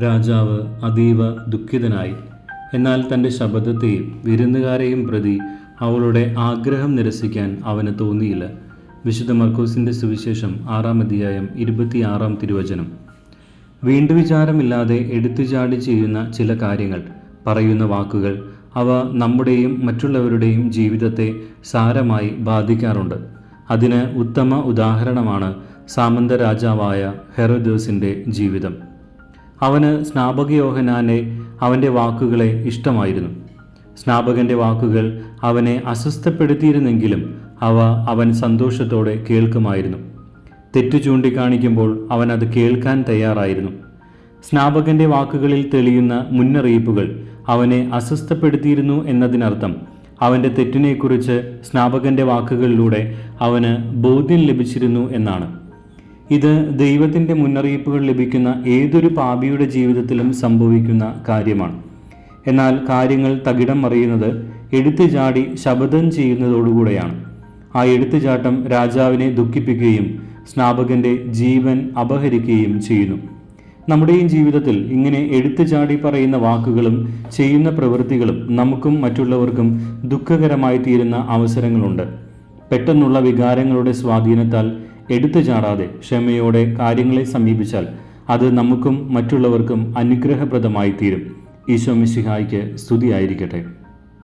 രാജാവ് അതീവ ദുഃഖിതനായി. എന്നാൽ തന്റെ ശബ്ദത്തെയും വിരുന്നുകാരെയും പ്രതി അവളുടെ ആഗ്രഹം നിരസിക്കാൻ അവന് തോന്നിയില്ല. വിശുദ്ധ മർക്കോസിന്റെ സുവിശേഷം ആറാം അധ്യായം ഇരുപത്തിയാറാം തിരുവചനം. വീണ്ടു വിചാരമില്ലാതെ എടുത്തുചാടി ചെയ്യുന്ന ചില കാര്യങ്ങൾ പറയുന്ന വാക്കുകൾ അവ നമ്മുടെയും മറ്റുള്ളവരുടെയും ജീവിതത്തെ സാരമായി ബാധിക്കാറുണ്ട്. അതിന് ഉത്തമ ഉദാഹരണമാണ് സാമന്ത രാജാവായ ഹെറോദോസിന്റെ ജീവിതം. അവന് സ്നാപക യോഹനാനെ അവന്റെ വാക്കുകളെ ഇഷ്ടമായിരുന്നു. സ്നാപകന്റെ വാക്കുകൾ അവനെ അസ്വസ്ഥപ്പെടുത്തിയിരുന്നെങ്കിലും അവ അവൻ സന്തോഷത്തോടെ കേൾക്കുമായിരുന്നു. തെറ്റു ചൂണ്ടിക്കാണിക്കുമ്പോൾ അവൻ അത് കേൾക്കാൻ തയ്യാറായിരുന്നു. സ്നാപകന്റെ വാക്കുകളിൽ തെളിയുന്ന മുന്നറിയിപ്പുകൾ അവനെ അസ്വസ്ഥപ്പെടുത്തിയിരുന്നു എന്നതിനർത്ഥം അവന്റെ തെറ്റിനെക്കുറിച്ച് സ്നാപകന്റെ വാക്കുകളിലൂടെ അവന് ബോധ്യം ലഭിച്ചിരുന്നു എന്നാണ്. ഇത് ദൈവത്തിന്റെ മുന്നറിയിപ്പുകൾ ലഭിക്കുന്ന ഏതൊരു പാപിയുടെ ജീവിതത്തിലും സംഭവിക്കുന്ന കാര്യമാണ്. എന്നാൽ കാര്യങ്ങൾ തകിടം മറിയുന്നത് എടുത്തുചാടി ശബദം ചെയ്യുന്നതോടുകൂടെയാണ്. ആ എടുത്തുചാട്ടം രാജാവിനെ ദുഃഖിപ്പിക്കുകയും സ്നാപകന്റെ ജീവൻ അപഹരിക്കുകയും ചെയ്യുന്നു. നമ്മുടെയും ജീവിതത്തിൽ ഇങ്ങനെ എടുത്തു ചാടി പറയുന്ന വാക്കുകളും ചെയ്യുന്ന പ്രവൃത്തികളും നമുക്കും മറ്റുള്ളവർക്കും ദുഃഖകരമായി തീരുന്ന അവസരങ്ങളുണ്ട്. പെട്ടെന്നുള്ള വികാരങ്ങളുടെ സ്വാധീനത്താൽ എടുത്തു ചാടാതെ ക്ഷമയോടെ കാര്യങ്ങളെ സമീപിച്ചാൽ അത് നമുക്കും മറ്റുള്ളവർക്കും അനുഗ്രഹപ്രദമായി തീരും ഈശോ മിശിഹായ്ക്ക് സ്തുതിയായിരിക്കട്ടെ.